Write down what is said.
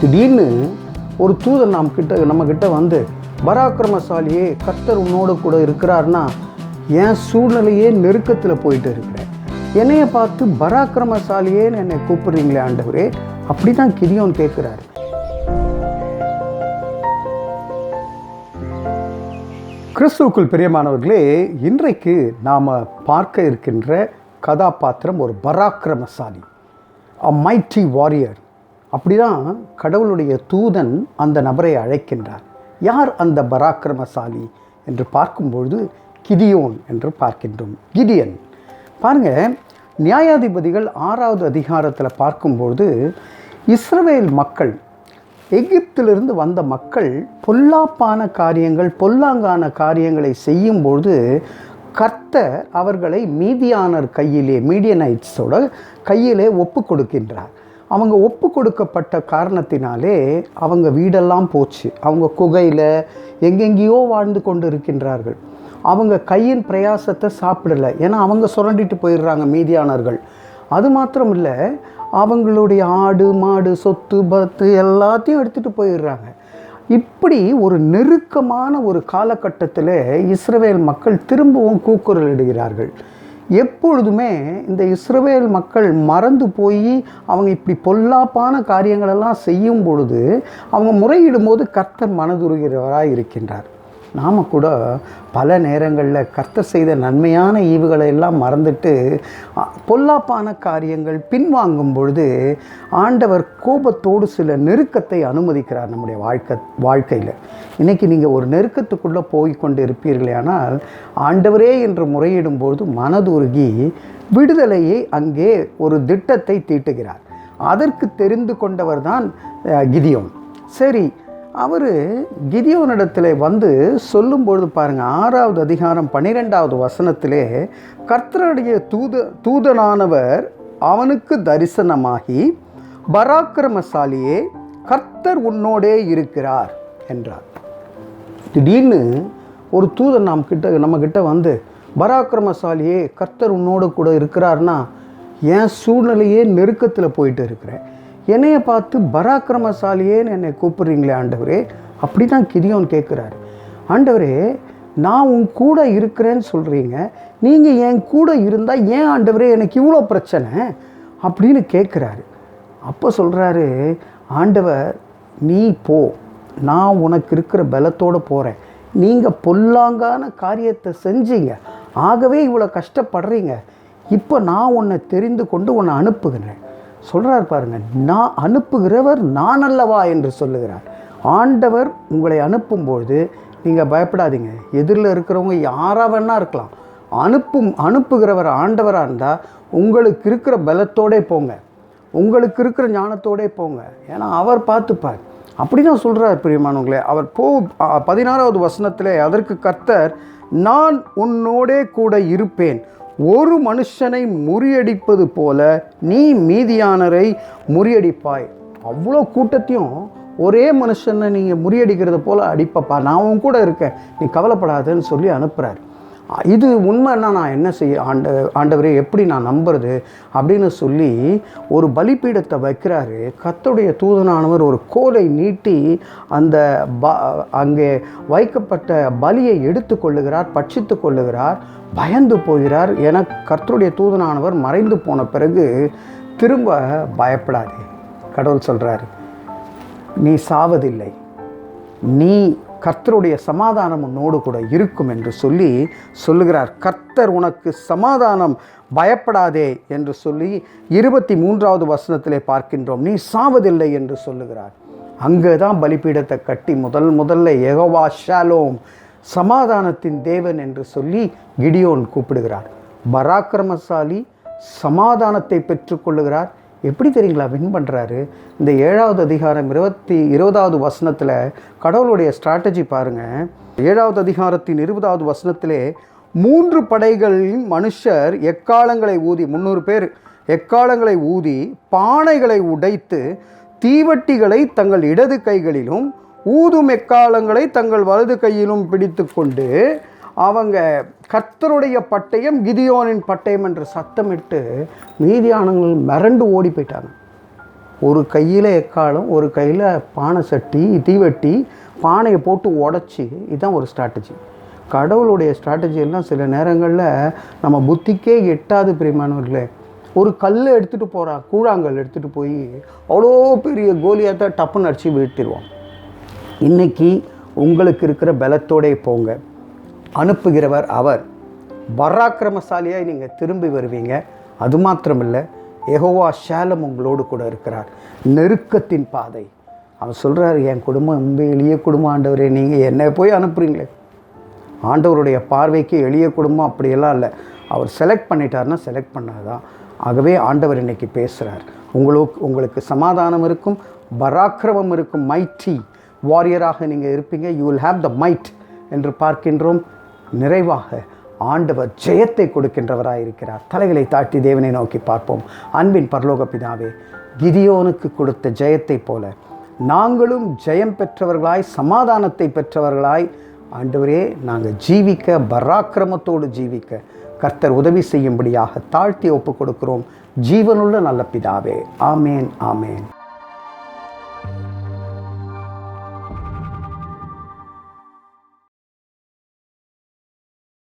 திடீர்னு ஒரு தூதர் நாம் கிட்ட நம்ம கிட்ட வந்து பராக்கிரமசாலியே கர்த்தர் உன்னோடு கூட இருக்கிறார்னா என் சூழ்நிலையே நெருக்கத்தில் போயிட்டு இருக்கிறேன் என்னைய பார்த்து பராக்கிரமசாலியேன்னு என்னை கூப்பிடுறீங்களே ஆண்டவரே. அப்படி தான் கிரியோன் கேட்குறாரு. கிறிஸ்துவுக்குள் பிரியமானவர்களே இன்றைக்கு நாம் பார்க்க இருக்கின்ற கதாபாத்திரம் ஒரு பராக்கிரமசாலி அ மைட்டி வாரியர் அப்படிதான் கடவுளுடைய தூதன் அந்த நபரை அழைக்கின்றார். யார் அந்த பராக்கிரமசாலி என்று பார்க்கும்பொழுது கிதியோன் என்று பார்க்கின்றோம். கிடியன் பாருங்க நியாயாதிபதிகள் ஆறாவது அதிகாரத்தில் பார்க்கும்பொழுது இஸ்ரவேல் மக்கள் எகிப்திலிருந்து வந்த மக்கள் பொல்லாப்பான காரியங்கள் பொல்லாங்கான காரியங்களை செய்யும்பொழுது கர்த்தர் அவர்களை மீதியானர் கையிலே மீடியனைட்ஸோட கையிலே ஒப்பு கொடுக்கின்றார். அவங்க ஒப்பு கொடுக்கப்பட்ட காரணத்தினாலே அவங்க வீடெல்லாம் போச்சு. அவங்க குகையில் எங்கெங்கேயோ வாழ்ந்து கொண்டு இருக்கின்றார்கள் அவங்க கையின் பிரயாசத்தை சாப்பிடலை. ஏன்னா அவங்க சுரண்டிட்டு போயிடுறாங்க மீதியானவர்கள் அது மாத்திரம் இல்லை அவங்களுடைய ஆடு மாடு சொத்து பத்து எல்லாத்தையும் எடுத்துகிட்டு போயிடுறாங்க. இப்படி ஒரு நெருக்கமான ஒரு காலகட்டத்தில் இஸ்ரவேல் மக்கள் திரும்பவும் கூக்குரல் இடுகிறார்கள். எப்பொழுதுமே இந்த இஸ்ரவேல் மக்கள் மறந்து போய் அவங்க இப்படி பொல்லாப்பான காரியங்களெல்லாம் செய்யும் பொழுது அவங்க முறையிடும்போது கர்த்தர் மனதுருகிறவராக இருக்கின்றார் நாம் கூட பல நேரங்களில் கர்த்தர் செய்த நன்மையான ஈவுகளை எல்லாம் மறந்துட்டு பொல்லாப்பான காரியங்கள் பின்வாங்கும் பொழுது ஆண்டவர் கோபத்தோடு சில நெருக்கத்தை அனுமதிக்கிறார் நம்முடைய வாழ்க்கை வாழ்க்கையில். இன்றைக்கி நீங்கள் ஒரு நெருக்கத்துக்குள்ளே போய் கொண்டு இருப்பீர்களே ஆனால் ஆண்டவரே என்று முறையிடும்போது மனதுருகி விடுதலையை அங்கே ஒரு திட்டத்தை தீட்டுகிறார். அதற்கு தெரிந்து கொண்டவர் தான் கிதியோன். சரி அவர் கிதியோனிடத்தில் வந்து சொல்லும்பொழுது பாருங்கள் ஆறாவது அதிகாரம் பன்னிரெண்டாவது வசனத்திலே கர்த்தருடைய தூத தூதனானவர் அவனுக்கு தரிசனமாகி பராக்கிரமசாலியே கர்த்தர் உன்னோடே இருக்கிறார் என்றார். திடீர்னு ஒரு தூதன் நாம் கிட்ட நம்ம கிட்ட வந்து பராக்கிரமசாலியே கர்த்தர் உன்னோடு கூட இருக்கிறார்னா என் சூழ்நிலையே நெருக்கத்தில் போயிட்டு இருக்கிறேன். என்னையை பார்த்து பராக்கிரமசாலியேன்னு என்னை கூப்பிடுறீங்களே ஆண்டவரே அப்படி தான் கிரியோன் கேட்குறாரு. ஆண்டவரே நான் உன் கூட இருக்கிறேன்னு சொல்கிறீங்க நீங்கள் என் கூட இருந்தால் ஏன் ஆண்டவரே எனக்கு இவ்வளோ பிரச்சனை அப்படின்னு கேட்குறாரு. அப்போ சொல்கிறாரு ஆண்டவர் நீ போ நான் உனக்கு இருக்கிற பலத்தோடு போகிறேன் நீங்கள் பொல்லாங்கான காரியத்தை செஞ்சீங்க ஆகவே இவ்வளோ கஷ்டப்படுறீங்க. இப்போ நான் உன்னை தெரிந்து கொண்டு உன்னை அனுப்புகிறேன். சொல்கிறார் பாருங்க நான் அனுப்புகிறவர் நான் அல்லவா என்று சொல்லுகிறார். ஆண்டவர் உங்களை அனுப்பும்பொழுது நீங்கள் பயப்படாதீங்க. எதிரில் இருக்கிறவங்க யாராக வேணால் இருக்கலாம். அனுப்பும் அனுப்புகிறவர் ஆண்டவராக இருந்தால் உங்களுக்கு இருக்கிற பலத்தோடே போங்க. உங்களுக்கு இருக்கிற ஞானத்தோடே போங்க. ஏன்னா அவர் பார்த்துப்பார். அப்படி தான் சொல்கிறார் பிரியமானவங்களே அவர் போ பதினாறாவது வசனத்திலே அதற்கு கர்த்தர் நான் உன்னோடே கூட இருப்பேன். ஒரு மனுஷனை முறியடிப்பது போல நீ மீதியானரை முறியடிப்பாய். அவ்வளோ கூட்டத்தையும் ஒரே மனுஷனை நீங்கள் முறியடிக்கிறது போல் அடிப்பப்பா. நான் உன் கூட இருக்கேன். நீ கவலைப்படாதேன்னு சொல்லி அனுப்புகிறார் இது உண்மைன்னா நான் என்ன செய்ய ஆண்ட ஆண்டவரே எப்படி நான் நம்புறது? அப்படின்னு சொல்லி ஒரு பலிப்பீடத்தை வைக்கிறாரு. கத்தருடைய தூதனானவர் ஒரு கோலை நீட்டி அந்த ப அங்கே வைக்கப்பட்ட பலியை எடுத்து கொள்ளுகிறார் பட்சித்து கொள்ளுகிறார் பயந்து போகிறார் என கர்த்தருடைய தூதனானவர் மறைந்து போன பிறகு திரும்ப பயப்படாதே. கடவுள் சொல்கிறாரு நீ சாவதில்லை. நீ கர்த்தருடைய சமாதானம் உன்னோடு கூட இருக்கும் என்று சொல்லி சொல்லுகிறார். கர்த்தர் உனக்கு சமாதானம் பயப்படாதே என்று சொல்லி இருபத்தி மூன்றாவது வசனத்திலே பார்க்கின்றோம். நீ சாவதில்லை என்று சொல்லுகிறார். அங்கே தான் பலிபீடத்தை கட்டி முதல் முதல்ல யெகோவா ஷாலோம் சமாதானத்தின் தேவன் என்று சொல்லி கிடியோன் கூப்பிடுகிறார். பராக்கிரமசாலி சமாதானத்தை பெற்றுக்கொள்ளுகிறார் எப்படி தெரியுங்களா? வின் பண்ணுறாரு இந்த ஏழாவது அதிகாரம் இருபத்தி இருபதாவது வசனத்தில் கடவுளுடைய ஸ்ட்ராட்டஜி பாருங்கள் ஏழாவது அதிகாரத்தின் இருபதாவது வசனத்திலே மூன்று படைகளின் மனுஷர் எக்காலங்களை ஊதி முந்நூறு பேர் எக்காலங்களை ஊதி பானைகளை உடைத்து தீவட்டிகளை தங்கள் இடது கைகளிலும் ஊதும் எக்காலங்களை தங்கள் வலது கையிலும் பிடித்து கொண்டு அவங்க கர்த்தருடைய பட்டயம் கிதியோனின் பட்டயம் என்று சத்தமிட்டு மீதியானங்கள் மிரண்டு ஓடி போயிட்டாங்க. ஒரு கையில் எக்காலம் ஒரு கையில் பானை சட்டி தீவெட்டி பானையை போட்டு உடச்சி இதுதான் ஒரு ஸ்ட்ராட்டஜி கடவுளுடைய ஸ்ட்ராட்டஜி எல்லாம் சில நேரங்களில் நம்ம புத்திக்கே எட்டாது பிரியமானவர்களே. ஒரு கல் எடுத்துகிட்டு போகிறான் கூழாங்கல் எடுத்துகிட்டு போய் அவ்வளோ பெரிய கோலியாத்த டப்புன்னு அடித்து வீழ்த்திடுவோம் இன்றைக்கி உங்களுக்கு இருக்கிற பலத்தோடே போங்க. அனுப்புகிறவர் அவர். பராக்கிரமசாலியாக நீங்கள் திரும்பி வருவீங்க. அது மாத்திரமில்லை எகோவா ஷேலம் உங்களோடு கூட இருக்கிறார். நெருக்கத்தின் பாதை. அவன் சொல்கிறார் என் குடும்பம் ரொம்ப எளிய குடும்பம் ஆண்டவரே நீங்கள் என்னை போய் அனுப்புறீங்களே? ஆண்டவருடைய பார்வைக்கு எளிய குடும்பம் அப்படியெல்லாம் இல்லை. அவர் செலக்ட் பண்ணிட்டார்னா செலக்ட் பண்ணாதான். ஆகவே ஆண்டவர் இன்னைக்கு பேசுகிறார் உங்களுக்கு உங்களுக்கு சமாதானம் இருக்கும் பராக்கிரமம் இருக்கும் மைட்டி வாரியராக நீங்கள் இருப்பீங்க. You will have the might என்று பார்க்கின்றோம். நிறைவாக ஆண்டவர் ஜெயத்தை கொடுக்கின்றவராக இருக்கிறார் தலைகளை தாழ்த்தி தேவனை நோக்கி பார்ப்போம். அன்பின் பரலோக பிதாவே கிதியோனுக்கு கொடுத்த ஜெயத்தைப் போல நாங்களும் ஜெயம் பெற்றவர்களாய் சமாதானத்தை பெற்றவர்களாய் ஆண்டவரே நாங்கள் ஜீவிக்க பராக்கிரமத்தோடு ஜீவிக்க கர்த்தர் உதவி செய்யும்படியாக தாழ்த்தி ஒப்புக் கொடுக்கிறோம் ஜீவனுள்ள நல்ல பிதாவே. ஆமேன் ஆமேன்.